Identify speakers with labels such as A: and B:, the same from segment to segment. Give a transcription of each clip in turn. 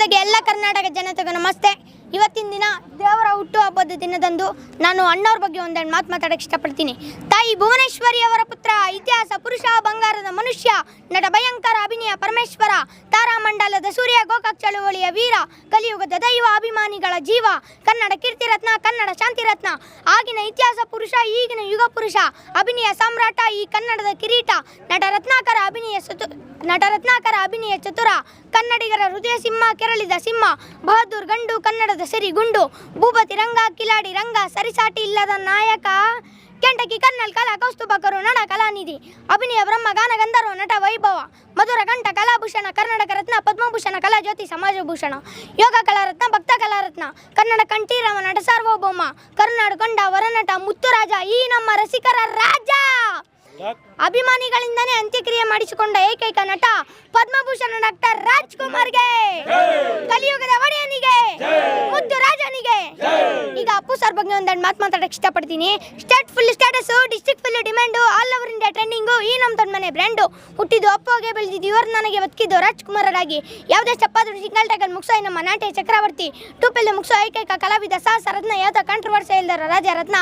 A: ಮೊದಲನೇದಾಗಿ ಎಲ್ಲ ಕರ್ನಾಟಕ ಜನತೆಗೂ ನಮಸ್ತೆ. ಇವತ್ತಿನ ದಿನ ದೇವರ ಹುಟ್ಟುಹಬ್ಬದ ದಿನದಂದು ನಾನು ಅಣ್ಣವ್ರ ಬಗ್ಗೆ ಒಂದೆರಡು ಮಾತು ಮಾತಾಡಕ್ಕೆ ಇಷ್ಟಪಡ್ತೀನಿ. ತಾಯಿ ಭುವನೇಶ್ವರಿ ಅವರ ಪುತ್ರ, ಇತಿಹಾಸ, ಪುರುಷ, ಬಂಗಾರದ ಮನುಷ್ಯ, ನಟ ಭಯಂಕರ ಅಭಿನಯ ಪರಮೇಶ್ವರ ತಾರಾಮಂಡಲದ ಸೂರ್ಯ, ಗೋಕಾಕ್ ಚಳುವಳಿಯ ವೀರ, ಕಲಿಯುಗದ ದೈವ, ಅಭಿಮಾನಿಗಳ ಜೀವ, ಕನ್ನಡ ಕೀರ್ತಿರತ್ನ ಕನ್ನಡ ಶಾಂತಿರತ್ನ ಆಗಿನ ಇತಿಹಾಸ ಪುರುಷ, ಈಗಿನ ಯುಗ ಪುರುಷ, ಅಭಿನಯ ಸಾಮ್ರಾಟ, ಈ ಕನ್ನಡದ ಕಿರೀಟ, ನಟ ರತ್ನಾಕರ ಅಭಿನಯ ಚತು, ನಟ ರತ್ನಾಕರ ಅಭಿನಯ ಚತುರ, ಕನ್ನಡಿಗರ ಹೃದಯ ಸಿಂಹ, ಕೆರಳಿದ ಸಿಂಹ, ಬಹದ್ದೂರ್ ಗಂಡು, ಕನ್ನಡದ ಸಿರಿ ಗುಂಡು ಭೂಪತಿ ರಂಗ, ಕಿಲಾಡಿ ರಂಗ, ಸರಿಸಾಟಿ ಇಲ್ಲದ ನಾಯಕ. ಕೆಂಟಕಿ ಕರ್ನಲ್ ಕಲಾ ಕೌಸ್ತುಭಕರು ನಟ ಕಲಾನಿಧಿ. ಅಭಿನಯ ಬ್ರಹ್ಮ ಗಾನ ಗಂಧರ್ವ ನಟ ವೈಭವ. ಮಧುರ ಕಂಠ ಕಲಾಭೂಷಣ ಕರ್ನಾಟಕ ರತ್ನ ಪದ್ಮಭೂಷಣ ಕಲಾ ಜ್ಯೋತಿ ಸಮಾಜಭೂಷಣ. ಯೋಗ ಕಲಾರತ್ನ ಭಕ್ತ ಕಲಾರತ್ನ ಕನ್ನಡ ಕಂಠೀರವ ನಟ ಸಾರ್ವಭೌಮ. ಕರುನಾಡು ಕಂಡ ವರನಟ ಮುತ್ತುರಾಜ ಈ ನಮ್ಮ ರಸಿಕರ ರಾಜ. ಅಭಿಮಾನಿಗಳಿಂದನೇ ಅಂತ್ಯಕ್ರಿಯೆ ಮಾಡಿಸಿಕೊಂಡ ಏಕೈಕ ನಟ ಪದ್ಮಭೂಷಣ ಡಾಕ್ಟರ್ ರಾಜ್ಕುಮಾರ್ಗೆ. ಕಲಿಯುಗದ ಒಡೆಯನಿಗೆ ಮುದ್ದು ರಾಜನಿಗೆ ಈಗ ಅಪ್ಪು ಸರ್ ಬಗ್ಗೆ ಒಂದೆರಡು ಮಾತು ಮಾತಾಡಕ್ಕೆ ಇಷ್ಟಪಡ್ತೀನಿ. State full status district full demand all over India trending ಈ ನಮ್ಮ ತನ್ನ ಮನೆ ಬ್ರ್ಯಾಂಡು ಹುಟ್ಟಿದ್ದು ಅಪ್ಪಗೆ ಬೆಳೆದಿದ್ದು ಇವರು ನನಗೆ ಬದುಕಿದ್ದು ರಾಜ್ಕುಮಾರರಾಗಿ. ಯಾವುದೇ ಚಪ್ಪಾದ್ರು ಸಿಂಗಲ್ ಟೈಗಲ್ ಮುಗಿಸೋ ನಮ್ಮ ನಾಟ್ಯ ಚಕ್ರವರ್ತಿ. ಟೂಪೆಲ್ ಮುಗಿಸೋ ಏಕೈಕ ಕಲಾವಿದ ಸಾಹಸ ರತ್ನ ಯಾವ್ದೋ ಕಾಂಟ್ರವರ್ಸಿ ಇಲ್ದಾರ ರಾಜ ರತ್ನ.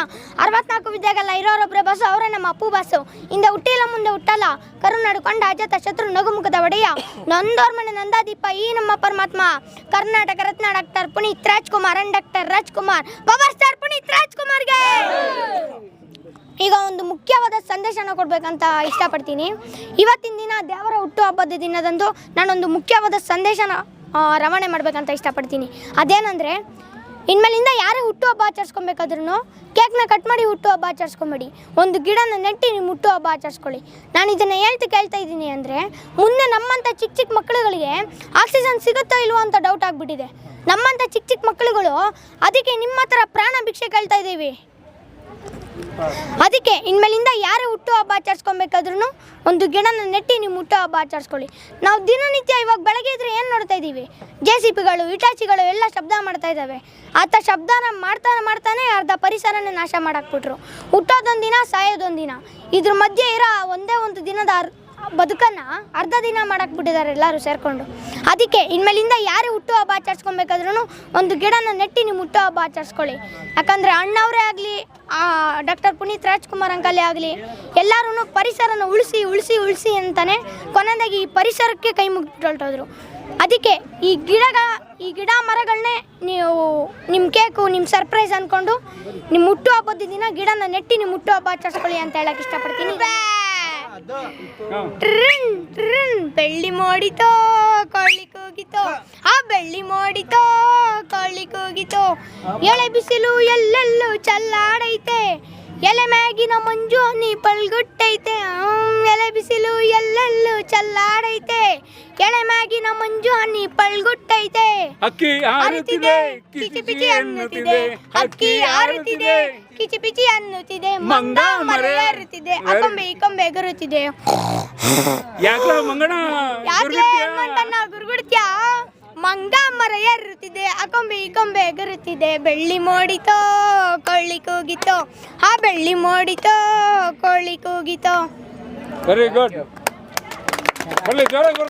A: ಅರವತ್ನಾಲ್ಕು ವಿದ್ಯಾಗಲ್ಲ ಇರೋರೊಬ್ಬರೇ ಬಸ್ಸು ಅವರೇ ನಮ್ಮ ಅಪ್ಪು ಬಾಸು. ಇಂದ ಹುಟ್ಟಿಲ್ಲ, ಮುಂದೆ ಹುಟ್ಟಲ್ಲ. ಕರುನಾಡು ಕೊಂಡ, ಅಜಾತ ಶತ್ರು, ನಗುಮುಖದ ಒಡೆಯ. ನೊಂದೋರ್ ಮನೆ ನಂದಾದೀಪ, ಈ ನಮ್ಮ ಪರಮಾತ್ಮ. Karnataka Ratna doctor Puneeth Rajkumar and doctor Rajkumar. Power Puneeth ರಾಜ್ಕುಮಾರ್ಗೆ ಈಗ ಒಂದು ಮುಖ್ಯವಾದ ಸಂದೇಶನ ಕೊಡ್ಬೇಕಂತ ಇಷ್ಟಪಡ್ತೀನಿ. ಇವತ್ತಿನ ದಿನ ದೇವರ ಹುಟ್ಟುಹಬ್ಬದ ದಿನದಂದು ನಾನೊಂದು ಮುಖ್ಯವಾದ ಸಂದೇಶನ ರವಾನೆ ಮಾಡ್ಬೇಕಂತ ಇಷ್ಟಪಡ್ತೀನಿ. ಅದೇನಂದರೆ, ಇನ್ಮೇಲಿಂದ ಯಾರೇ ಹುಟ್ಟುಹಬ್ಬ ಆಚರಿಸ್ಕೊಬೇಕಾದ್ರೂ ಕೇಕ್ನ ಕಟ್ ಮಾಡಿ ಹುಟ್ಟುಹಬ್ಬ ಆಚರಿಸ್ಕೊಂಬೇಡಿ. ಒಂದು ಗಿಡನ ನೆಟ್ಟಿ ನೀವು ಹುಟ್ಟುಹಬ್ಬ ಆಚರಿಸ್ಕೊಳ್ಳಿ. ನಾನು ಇದನ್ನು ಹೇಳ್ತು ಕೇಳ್ತಾ ಇದ್ದೀನಿ ಅಂದರೆ, ಮುಂದೆ ನಮ್ಮಂಥ ಚಿಕ್ಕ ಚಿಕ್ಕ ಮಕ್ಕಳುಗಳಿಗೆ ಆಕ್ಸಿಜನ್ ಸಿಗುತ್ತೋ ಇಲ್ವೋ ಅಂತ ಡೌಟ್ ಆಗಿಬಿಟ್ಟಿದೆ. ನಮ್ಮಂಥ ಚಿಕ್ಕ ಚಿಕ್ಕ ಮಕ್ಕಳುಗಳು, ಅದಕ್ಕೆ ನಿಮ್ಮ ಹತ್ರ ಪ್ರಾಣ ಭಿಕ್ಷೆ ಕೇಳ್ತಾ ಇದ್ದೀವಿ. ಅದಕ್ಕೆ ಇನ್ಮೇಲಿಂದ ಯಾರೇ ಹುಟ್ಟು ಹಬ್ಬ ಆಚರಿಸ್ಕೊಬೇಕಾದ್ರೂ ಒಂದು ಗಿಡನ ನೆಟ್ಟಿ ನೀವು ಹುಟ್ಟು ಹಬ್ಬ ಆಚರಿಸ್ಕೊಳ್ಳಿ. ನಾವು ದಿನನಿತ್ಯ ಇವಾಗ ಬೆಳಗ್ಗೆ ಇದ್ರೆ ಏನು ನೋಡ್ತಾ ಇದ್ದೀವಿ? ಜೆ ಸಿ ಪಿಗಳು, ಇಟಾಚಿಗಳು ಎಲ್ಲ ಶಬ್ದ ಮಾಡ್ತಾ ಇದ್ದಾವೆ. ಆತ ಶಬ್ದನ ಮಾಡ್ತಾನೆ ಮಾಡ್ತಾನೆ ಅರ್ಧ ಪರಿಸರನೇ ನಾಶ ಮಾಡಾಕ್ಬಿಟ್ರು. ಹುಟ್ಟೋದೊಂದಿನ, ಸಾಯೋದೊಂದಿನ. ಸಾಯೋದೊಂದು ದಿನ ಇದ್ರ ಮಧ್ಯೆ ಇರೋ ಒಂದೇ ಒಂದು ದಿನದ ಬದುಕನ್ನು ಅರ್ಧ ದಿನ ಮಾಡಾಕ್ಬಿಟ್ಟಿದ್ದಾರೆ ಎಲ್ಲರೂ ಸೇರಿಕೊಂಡು. ಅದಕ್ಕೆ ಇನ್ಮೇಲಿಂದ ಯಾರೇ ಹುಟ್ಟು ಹಬ್ಬ ಆಚರಿಸ್ಕೊಬೇಕಾದ್ರೂ ಒಂದು ಗಿಡನ ನೆಟ್ಟಿ ನೀವು ಹುಟ್ಟು ಹಬ್ಬ ಆಚರಿಸ್ಕೊಳ್ಳಿ. ಯಾಕಂದರೆ ಅಣ್ಣವರೇ ಆಗಲಿ ಡಾಕ್ಟರ್ ಪುನೀತ್ ರಾಜ್ಕುಮಾರ್ ಅಂಕಲೇ ಆಗಲಿ ಎಲ್ಲರೂ ಪರಿಸರನ ಉಳಿಸಿ ಉಳಿಸಿ ಉಳಿಸಿ ಅಂತಾನೆ ಕೊನೆಯದಾಗಿ ಈ ಪರಿಸರಕ್ಕೆ ಕೈ ಮುಗಿಬಿಟ್ಟು ಅದಕ್ಕೆ ಈ ಗಿಡಗಳ ಈ ಗಿಡ ಮರಗಳನ್ನೇ ನೀವು ನಿಮ್ಮ ಕೇಕು ನಿಮ್ಮ ಸರ್ಪ್ರೈಸ್ ಅಂದ್ಕೊಂಡು ನಿಮ್ಮ ಹುಟ್ಟು ಹಬ್ಬದ ದಿನ ಗಿಡನ ನೆಟ್ಟಿ ನಿಮ್ಮ ಹುಟ್ಟು ಹಬ್ಬ ಆಚರಿಸ್ಕೊಳ್ಳಿ ಅಂತ ಹೇಳಕ್ಕೆ ಇಷ್ಟಪಡ್ತೀನಿ. ಟ್ರಿನ್ ಟ್ರಿನ್, ಬೆಳ್ಳಿ ಮೋಡಿತೋ, ಕೊಳ್ಳಿ ಕೂಗಿತೋ. ಆ ಬೆಳ್ಳಿ ಮೋಡಿತೋ, ಕೊಳ್ಳಿ ಕೂಗಿತೋ. ಎಳೆ ಬಿಸಿಲು ಎಲ್ಲೆಲ್ಲೂ ಚಲ್ಲಾಡೈತೆ. ಎಲೆ ಮ್ಯಾಗಿನ ಮಂಜು ಹನಿ ಪಲ್ಗುಟ್ಟೈತೆ. ಎಲೆ ಬಿಸಿಲು ಎಲ್ಲೆಲ್ಲು ಚಲ್ಲಾಡೈತೆ. ಎಳೆ ಮ್ಯಾಗಿನ ಮಂಜು ಹನಿ ಪಲ್ಗುಟ್ಟೈತೆ.
B: ಅಕ್ಕಿ ಹಾರುತ್ತಿದೆ ಕಿಚಿ ಪಿಚಿ ಅನ್ನುತ್ತಿದೆ. ಅಕ್ಕಿ ಹಾರುತ್ತಿದೆ
A: ಕಿಚಿ ಪಿಚಿ ಅನ್ನುತ್ತಿದೆ. ಮಂಗ ಮರೆ ಅಕೊಂಬೆ ಇಕೊಂಬೆ ಕೊಂಬೆ ಈ ಕೊಂಬೆ ಎಗರುತ್ತಿದೆ.
B: ಯಾಕೆ ಮಂಗಣ
A: ಯಾಕೆ ಮಂಗಣ್ಣ ಗುರುಗುಡ್ತ್ಯಾ ಮಂಗ ಮರ ಏರುತ್ತಿದೆ ಆ ಕೊಂಬೆ ಈ ಕೊಂಬೆ ಎಗರುತ್ತಿದೆ. ಬೆಳ್ಳಿ ಮೋಡಿತೋ, ಕೊಳ್ಳಿ ಕೂಗಿತೋ. ಆ ಬೆಳ್ಳಿ ಮೋಡಿತೋ, ಕೊಳ್ಳಿ ಕೂಗಿತೋ.
B: Very good